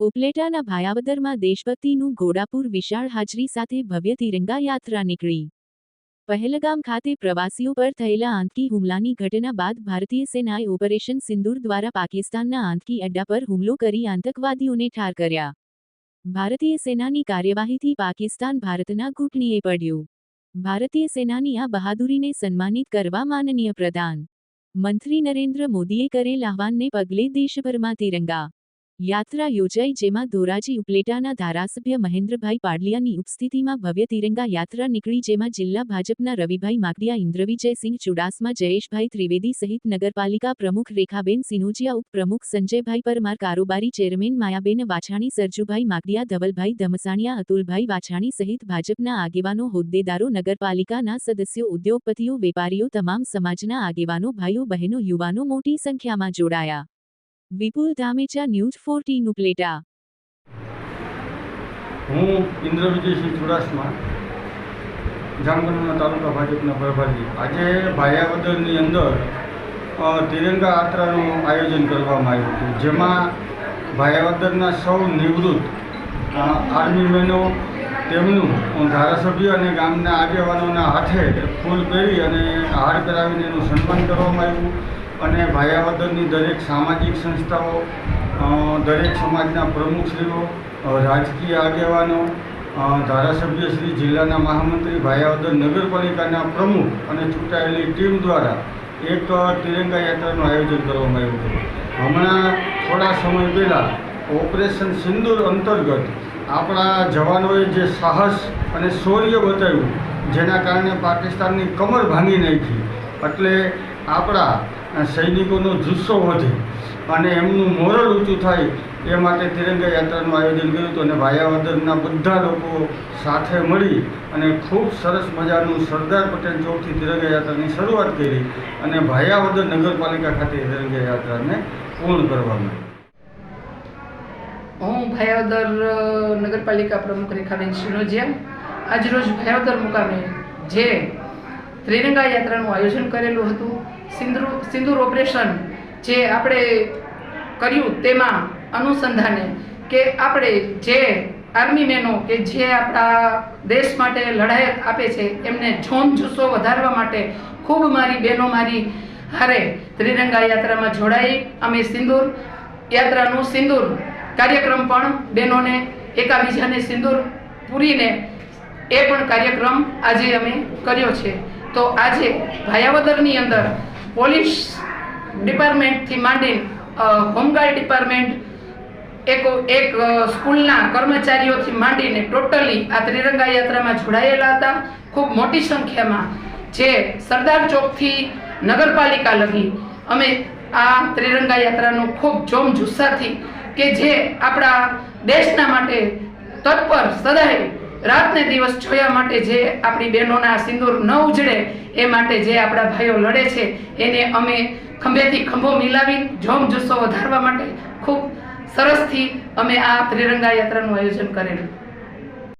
ઉપલેટાના ભાયાવદરમાં દેશભક્તિનું ઘોડાપુર વિશાળ હાજરી સાથે ભવ્ય તિરંગા યાત્રા નીકળી પહેલગામ ખાતે પ્રવાસીઓ પર થયેલા આંતકી હુમલાની ઘટના બાદ ભારતીય સેનાએ ઓપરેશન સિંદૂર દ્વારા પાકિસ્તાનના આંતકી અડ્ડા પર હુમલો કરી આતંકવાદીઓને ઠાર કર્યા ભારતીય સેનાની કાર્યવાહીથી પાકિસ્તાન ભારતના ઘૂંટણીએ પડ્યું ભારતીય સેનાની આ બહાદુરીને સન્માનિત કરવા માનનીય પ્રધાન મંત્રી નરેન્દ્ર મોદીએ કરેલ આહવાનને પગલે દેશભરમાં તિરંગા યાત્રા યોજાઈ જેમાં ધોરાજી ઉપલેટાના ધારાસભ્ય મહેન્દ્રભાઈ પાડલિયાની ઉપસ્થિતિમાં ભવ્ય તિરંગા યાત્રા નીકળી જેમાં જિલ્લા ભાજપના રવિભાઈ માકડિયા, ઇન્દ્રવિજયસિંહ ચુડાસમા, જયેશભાઈ ત્રિવેદી સહિત નગરપાલિકા પ્રમુખ રેખાબેન સિનોજિયા, ઉપપ્રમુખ સંજયભાઈ પરમાર, કારોબારી ચેરમેન માયાબેન વાછાણી, સરજુભાઈ માકડિયા, ધવલભાઈ ધમસાણિયા, અતુલભાઈ વાછાણી સહિત ભાજપના આગેવાનો, હોદ્દેદારો, નગરપાલિકાના સદસ્યો, ઉદ્યોગપતિઓ, વેપારીઓ, તમામ સમાજના આગેવાનો, ભાઈઓ, બહેનો, યુવાનો મોટી સંખ્યામાં જોડાયા. Vipul Dhamecha news fourteen Upleta. હું ઇન્દ્ર વિજયસિંહ ચુડાસમા જામગઢના તાલુકા ભાજપના પ્રભારી. આજે ભાયાવદરની અંદર તિરંગા યાત્રાનું આયોજન કરવામાં આવ્યું હતું જેમાં ભાયાવદરના સૌ નિવૃત્ત અ, આર્મી મેનો તેમનું ધારાસભ્ય અને ગામના આગેવાનોના હાથે ફૂલ પહેરી અને હાર પહેરાવીને એનું સન્માન કરવામાં આવ્યું. અને ભાયાવદરની દરેક સામાજિક સંસ્થાઓ દરેક સમાજના પ્રમુખશ્રીઓ રાજકીય આગેવાનો ધારાસભ્યશ્રી જિલ્લાના મહામંત્રી ભાયાવદર નગરપાલિકાના પ્રમુખ અને ચૂંટાયેલી ટીમ દ્વારા એક તિરંગા યાત્રાનું આયોજન કરવામાં આવ્યું હતું. હમણાં થોડા સમય પહેલાં ઓપરેશન સિંદૂર અંતર્ગત આપણા જવાનોએ જે સાહસ અને શૌર્ય બતાવ્યું, જેના કારણે પાકિસ્તાનની કમર ભાંગી નાખી. એટલે આપણા સૈનિકોનો જુસ્સો વધે અને એમનું મોરલ ઊંચું થાય એ માટે તિરંગા યાત્રાનું આયોજન કર્યું હતું અને ભાયાવદરના બધા લોકો સાથે મળી અને ખૂબ સરસ મજાનું સરદાર પટેલ ચોકથી તિરંગા યાત્રાની શરૂઆત કરી અને ભાયાવદર નગરપાલિકા ખાતે તિરંગા યાત્રાને પૂર્ણ કરવામાં હું ભાયાવદર નગરપાલિકા પ્રમુખ રેખાબેન સિનોજિયા આજરોજ ભાયાવદર મુકામે જે ત્રિરંગા યાત્રાનું આયોજન કરેલું હતું. સિંદૂર સિંદૂર ઓપરેશન જે આપણે કર્યું તેમાં અનુસંધાને કે આપણે જે આર્મી મેનો કે જે આપણા દેશ માટે લડાઈ આપે છે, એમને જોમ જુસ્સો વધારવા માટે ખૂબ મારી બહેનો મારી હારે ત્રિરંગા યાત્રામાં જોડાઈ. અમે સિંદૂર યાત્રાનું સિંદૂર કાર્યક્રમ પણ બહેનોને, એકાબીજાને સિંદૂર પૂરીને એ પણ કાર્યક્રમ આજે અમે કર્યો છે. તો આજે ભાયાવદરની અંદર પોલીસ ડિપાર્ટમેન્ટથી માંડીને હોમગાર્ડ ડિપાર્ટમેન્ટ, એક એક સ્કૂલના કર્મચારીઓથી માંડીને ટોટલી આ ત્રિરંગા યાત્રામાં જોડાયેલા હતા. ખૂબ મોટી સંખ્યામાં જે સરદાર ચોકથી નગરપાલિકા લગી અમે આ ત્રિરંગા યાત્રાનો ખૂબ જોમ જુસ્સાથી કે જે આપણા દેશના માટે તત્પર સદાય રાતને દિવસ જોયા માટે જે આપણી બહેનોના સિંદૂર ન ઉજળે, એ માટે જે આપણા ભાઈઓ લડે છે, એને અમે ખંભેથી ખંભો મિલાવી જોમ જુસ્સો વધારવા માટે ખૂબ સરસથી અમે આ ત્રિરંગા યાત્રાનું આયોજન કરેલું.